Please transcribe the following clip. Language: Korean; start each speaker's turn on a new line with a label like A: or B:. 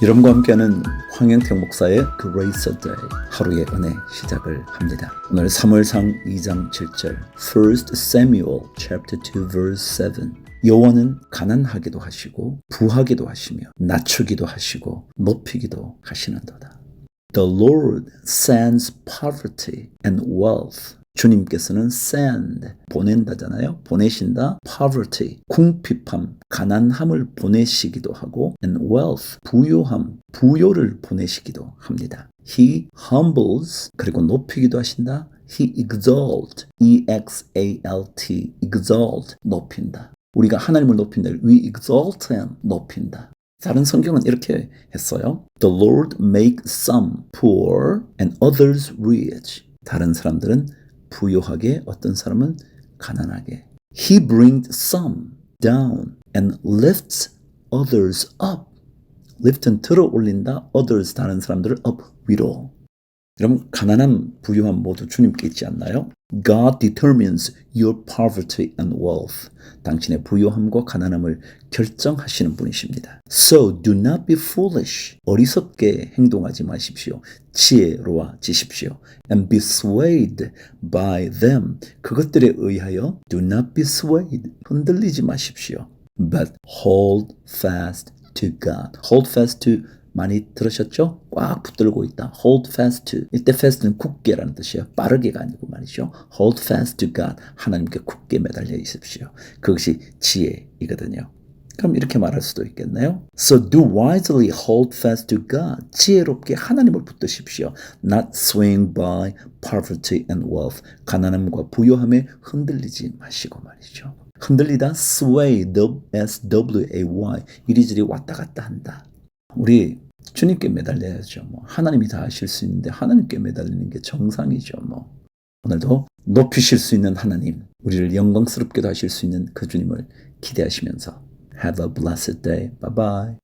A: 여러분과 함께하는 황영택 목사의 Grace a Day 하루의 은혜 시작을 합니다. 오늘 3월상 2장 7절 First Samuel chapter 2 verse 7 여호와는 가난하기도 하시고 부하기도 하시며 낮추기도 하시고 높이기도 하시는도다. The Lord sends poverty and wealth 주님께서는 send 보낸다잖아요. 보내신다. poverty 궁핍함, 가난함을 보내시기도 하고 and wealth 부요함, 부요를 보내시기도 합니다. He humbles 그리고 높이기도 하신다. He exalt, E X A L T, exalt 높인다. 우리가 하나님을 높인다. We exalt him 높인다. 다른 성경은 이렇게 했어요. The Lord make some poor and others rich. 다른 사람들은 부요하게 어떤 사람은 가난하게. He brings some down and lifts others up. lift는 들어 올린다. others 다른 사람들을 up 위로. 여러분 가난함, 부유함 모두 주님께 있지 않나요? God determines your poverty and wealth. 당신의 부유함과 가난함을 결정하시는 분이십니다. So do not be foolish. 어리석게 행동하지 마십시오. 지혜로워지십시오. And be swayed by them. 그것들에 의하여 do not be swayed. 흔들리지 마십시오. But hold fast to God. Hold fast to 많이 들으셨죠? 꽉 붙들고 있다. Hold fast to. 이때 fast는 굳게라는 뜻이에요. 빠르게가 아니고 말이죠. Hold fast to God. 하나님께 굳게 매달려 있으십시오. 그것이 지혜이거든요. 그럼 이렇게 말할 수도 있겠네요. So do wisely hold fast to God. 지혜롭게 하나님을 붙드십시오. Not swaying by poverty and wealth. 가난함과 부요함에 흔들리지 마시고 말이죠. 흔들리다 sway, S-W-A-Y. 이리저리 왔다 갔다 한다. 우리 주님께 매달려야죠. 뭐 하나님이 다 하실 수 있는데 하나님께 매달리는 게 정상이죠. 뭐 오늘도 높이실 수 있는 하나님, 우리를 영광스럽게도 하실 수 있는 그 주님을 기대하시면서 Have a blessed day. Bye bye.